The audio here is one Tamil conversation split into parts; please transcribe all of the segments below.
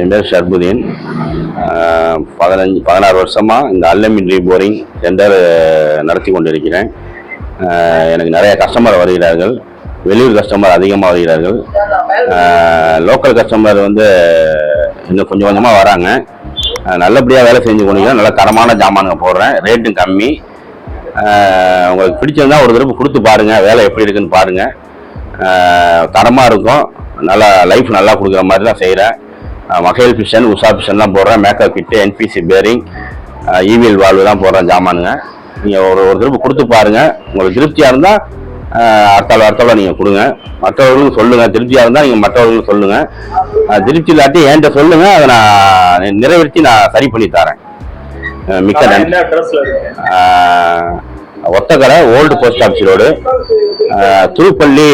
என் பேர் ஷர்புதீன். பதினஞ்சு பதினாறு வருஷமாக இந்த அல்லமின் போரிங் டெண்டர் நடத்தி கொண்டிருக்கிறேன். எனக்கு நிறைய கஸ்டமர் வருகிறார்கள். வெளியூர் கஸ்டமர் அதிகமாக வருகிறார்கள். லோக்கல் கஸ்டமர் வந்து இன்னும் கொஞ்சம் கொஞ்சமாக வராங்க. நல்லபடியாக வேலை செஞ்சு கொண்டு நல்ல தரமான ஜாமானுங்க போடுறேன். ரேட்டும் கம்மி. உங்களுக்கு பிடிச்சிருந்தா ஒரு தடவை கொடுத்து பாருங்கள் வேலை எப்படி இருக்குன்னு பாருங்கள் தரமாக இருக்கும். நல்லா லைஃப் நல்லா கொடுக்குற மாதிரி தான் செய்கிறேன் மகைல் ஃபிஷன் உஷா ஃபிஷன்லாம் போடுறேன். Makeup kit NBC bearing EVL valve தான் போடுறேன் ஜாமானுங்க. நீங்கள் ஒரு ஒரு திருப்பி கொடுத்து பாருங்கள் உங்களுக்கு திருப்தியாக இருந்தால் அடுத்தாள் அடுத்தாள் நீங்கள் கொடுங்க. மற்றவர்களுக்கும் சொல்லுங்கள் திருப்தியாக இருந்தால் நீங்கள் மற்றவர்களுக்கும் சொல்லுங்கள் திருப்தி இல்லாட்டி என்கிட்ட சொல்லுங்கள் அதை நான் நிறைவேற்றி நான் சரி பண்ணி தரேன். மிக்க நன்றி. Othakadai old post office road Thiruppalli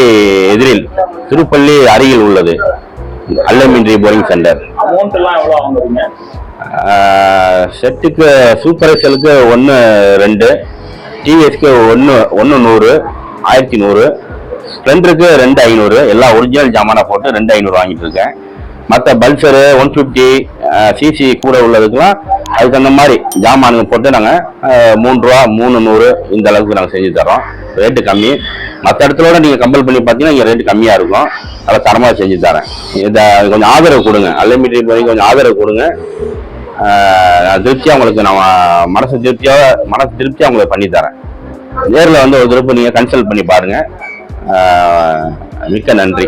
எதிரில் திருப்பள்ளி அருகில் உள்ளது. அல்லமின்றி போரிங் சென்டர் செட்டுக்கு சூப்பர் எக்ஸலுக்கு ஒன்று ரெண்டு. டிவிஎஸ்க்கு ஒன்று ஒன்று நூறு ஆயிரத்தி நூறு. ஸ்ப்ளெண்டருக்கு ரெண்டு ஐநூறு. எல்லா ஒரிஜினல் ஜாமானை போட்டு ரெண்டு ஐநூறு வாங்கிட்டு இருக்கேன். மற்ற பல்சரு ஒன் ஃபிஃப்டி சிசி கூட உள்ளதுக்கெல்லாம் அதுக்கு தகுந்த மாதிரி ஜாமானுங்க போட்டு நாங்கள் மூணு ரூபா மூணு நூறு இந்த அளவுக்கு நாங்கள் செஞ்சு தரோம் ரேட்டு கம்மி. மற்ற இடத்துல நீங்கள் கம்பல் பண்ணி பார்த்தீங்கன்னா இங்கே ரேட்டு கம்மியாக இருக்கும். அதை தரமாக செஞ்சு தரேன். இதை கொஞ்சம் ஆதரவு கொடுங்க. அன்லிமிட்டட் வரைக்கும் கொஞ்சம் ஆதரவு கொடுங்க. திருப்தியாக உங்களுக்கு நான் மனசு திருப்தியாக மனசு திருப்தியாக உங்களுக்கு பண்ணித்தரேன் நேரில் வந்து ஒரு திருப்பி நீங்கள் கன்சல்ட் பண்ணி பாருங்கள் மிக்க நன்றி.